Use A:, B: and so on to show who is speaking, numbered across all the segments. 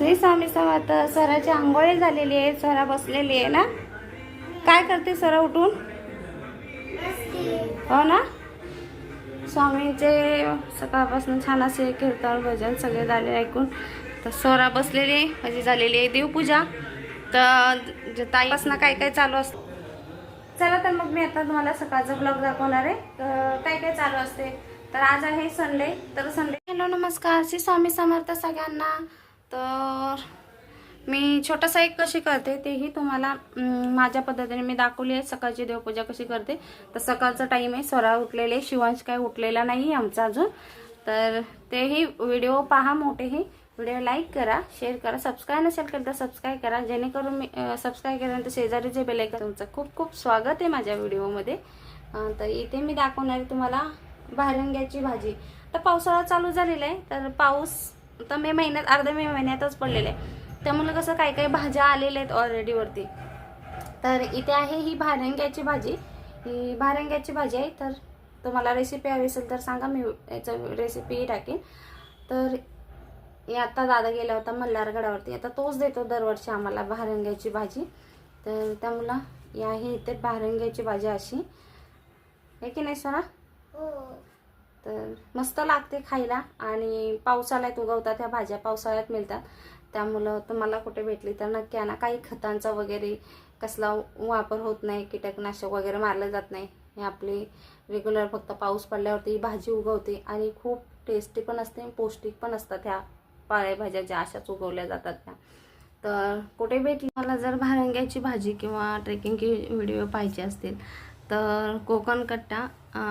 A: श्री स्वामी समर्थ सराची आंघोळी झालेली आहे सरा बसलेली आहे ना? काय करते सरा उठून? हो ना? स्वामींचे सकाळपासून छान असे कीर्तन भजन सगळे झाले ऐकून. तर सोरा बसलेली आहे माझी झालेली आहे देवपूजा. तर जे ताईपासून काय काय चालू असतं चला तर मग मी आता तुम्हाला सकाळचा ब्लॉग दाखवणार आहे. तर काय काय चालू असते? तर आज आहे संडे तर संडे हॅलो नमस्कार. श्री स्वामी समर्थ सगळ्यांना. तर मी छोटासा एक कशी करते तेही तुम्हाला माझ्या पद्धतीने मी दाखवली आहे. सकाळची देवपूजा कशी करते तर सकाळचा टाईम आहे. स्वरा उठलेले शिवांश काय उठलेला नाही आमचा अजून. तर तेही व्हिडिओ पहा मोठेही. व्हिडिओ लाईक करा शेअर करा. सबस्क्राईब नसेल केलं तर सबस्क्राईब करा. जेणेकरून मी सबस्क्राईब केल्यानंतर शेजारी जे बेल आहे तुमचं खूप खूप स्वागत आहे माझ्या व्हिडिओमध्ये तर इथे मी दाखवणार तुम्हाला भारंग्याची भाजी. तर पावसाळा चालू झालेला आहे. तर पाऊस तर मे महिन्यात अर्ध्या मे महिन्यातच पडलेलं आहे. त्यामुळे कसं काही काही भाज्या आलेल्या आहेत ऑलरेडी वरती. तर इथे आहे ही भारंग्याची भाजी. ही भारंग्याची भाजी आहे. तर तुम्हाला रेसिपी हवी असेल तर सांगा मी याचं रेसिपी टाकेन. तर हे आता दादा गेला होता मल्हारगडावरती. आता तोच देतो दरवर्षी आम्हाला भारंग्याची भाजी. तर त्यामुळं या आहे इथे भारंग्याची भाजी अशी. आहे की नाही सोना? हो. तर मस्त लागते खायला. आणि पावसाळ्यात उगवतात ह्या भाज्या पावसाळ्यात मिळतात. त्यामुळं तुम्हाला कुठे भेटली तर नक्की आणा. काही खतांचा वगैरे कसला वापर होत नाही कीटकनाशक वगैरे मारलं जात नाही. हे आपली रेग्युलर फक्त पाऊस पडल्यावरती भाजी उगवते. आणि खूप टेस्टी पण असते पौष्टिक पण असतात ह्या पालेभाज्या ज्या अशाच उगवल्या जातात त्या. तर कुठे भेटली? मला जर भारंग्याची भाजी किंवा ट्रेकिंगची व्हिडिओ पाहिजे असतील तर कोकण कट्टा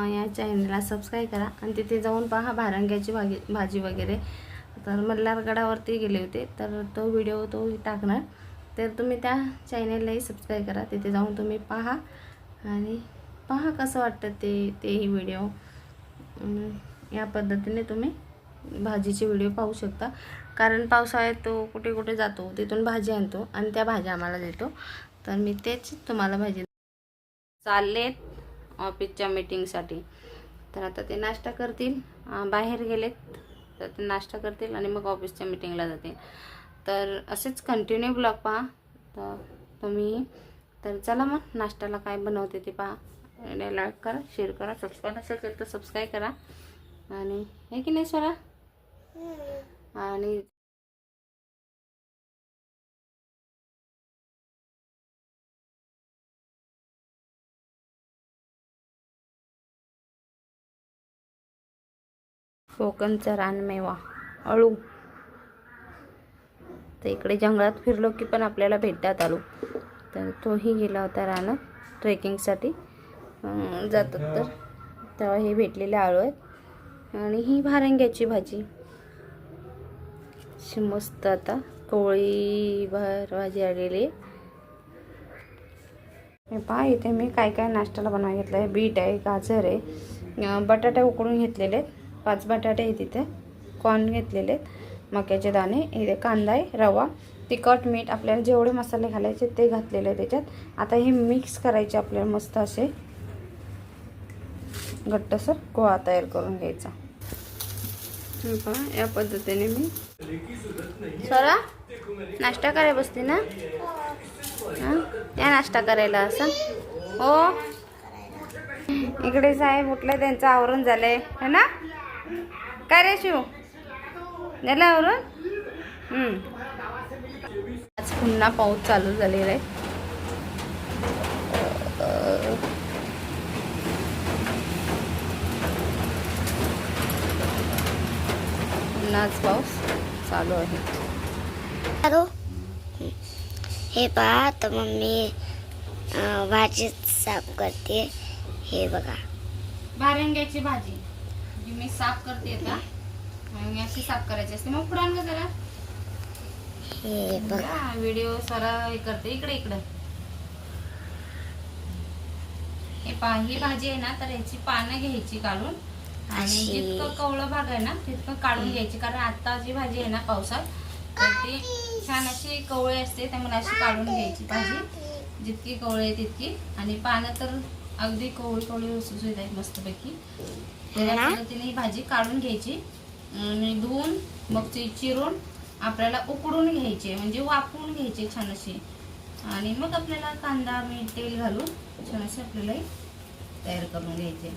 A: या चॅनलला सबस्क्राईब करा. आणि तिथे जाऊन पहा भारंग्याची भाजी भाजी वगैरे. तर मल्हारगडावरती गेले होते तर तो व्हिडिओ तो टाकणार. तर तुम्ही त्या चॅनेललाही सबस्क्राईब करा. तिथे जाऊन तुम्ही पहा. आणि पहा कसं वाटतं ते तेही व्हिडिओ या पद्धतीने तुम्ही भाजीचे व्हिडिओ पाहू शकता. कारण पावसाळ्यात तो कुठे कुठे जातो तिथून भाजी आणतो आणि त्या भाज्या आम्हाला देतो. तर मी तेच तुम्हाला भाजी चाललेत ऑफिसच्या मीटिंगसाठी. तर आता ते नाश्ता करतील. बाहेर गेलेत. तर ते नाश्ता करतील आणि मग ऑफिसच्या मीटिंगला जातील. तर असेच कंटिन्यू ब्लॉग पहा. तर तुम्ही तर चला मग नाश्त्याला काय बनवते ते पहा. आणि लाईक करा शेअर करा. सबस्क्राईब नसेल तर सबस्क्राईब करा. आणि हे की नाही स्वरा? आणि कोकणचा रानमेवा अळू. तर इकडे जंगलात फिरलो की पण आपल्याला भेटतात आलू तर तोही गेला होता रानात ट्रेकिंगसाठी. जातात तर. तेव्हा हे भेटलेले आळू आहेत. आणि ही भारंग्याची भाजी. अशी मस्त आता कोळी भर भाजी आलेली आहे. हे पहा इथे मी काय काय नाश्त्याला बनवा घेतलं आहे बीट आहे गाजर आहे. बटाटे उकडून घेतलेले आहेत. पाच बटाटे आहेत इथे कॉर्न घेतलेले आहेत. मक्याचे दाणे इथे कांदा आहे रवा तिखट मीठ आपल्याला जेवढे मसाले घालायचे ते घातलेले आहे त्याच्यात. आता हे मिक्स करायचे आपल्याला मस्त असे. घट्टसर गोळा तयार करून घ्यायचा. या पद्धतीने मी सरा नाश्ता करायला बसते ना? या नाश्ता करायला असं? हो? इकडे साहेब उठले त्यांचं आवरून झालंय. है ना? काय रे शिव? झालं आवरून हं. आज पुन्हा पाऊस चालू झालेला आहे. पुन्हाच पाऊस चालू आहे.
B: हॅलो हे पहा तर मम्मी अं, भाजी साफ करते. हे बघा.
A: भारंग्याची भाजी. जी मी साफ करते आता. आणि अशी साफ करायची असते. मग पुढे आणलं जरा.
B: हे
A: व्हिडिओ सारा हे करते. इकडे इकडे. हे पहा ही भाजी आहे ना तर याची पानं घ्यायची काढून. आणि. जितकं कवळं भाग आहे ना तितकं काढून घ्यायची. कारण आता जी भाजी आहे ना पावसात तर ती छान अशी कवळी असते त्यामुळे अशी काढून घ्यायची भाजी. जितकी कवळी आहे तितकी. आणि पानं तर अगदी कवळी कवळी आहेत मस्तपैकी. या
B: हा?
A: पद्धतीने ही भाजी काढून घ्यायची. आणि धुवून मग ती चिरून आपल्याला उकडून घ्यायचे म्हणजे वाफवून घ्यायचे छान असे आणि मग आपल्याला कांदा मीठ तेल घालून छान असे आपल्याला तयार करून घ्यायचे.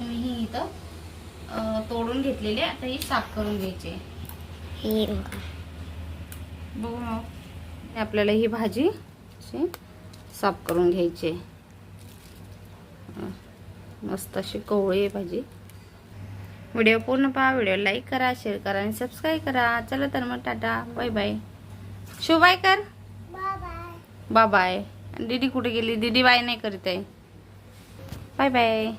A: मी ही इथं तोडून घेतलेली. आता ही साफ करून घ्यायची
B: बघा.
A: आपल्याला ही भाजी अशी साफ करून घ्यायची. मस्त अशी कवळी आहे भाजी. व्हिडिओ पूर्ण पहा व्हिडिओ लाईक करा शेअर करा आणि सबस्क्राईब करा. चला तर मग tata. Bye bye show bye कर
B: बाय
A: बाय दीदी कुठे गेली? दीदी बाय नाही करीत आहे.
B: Bye bye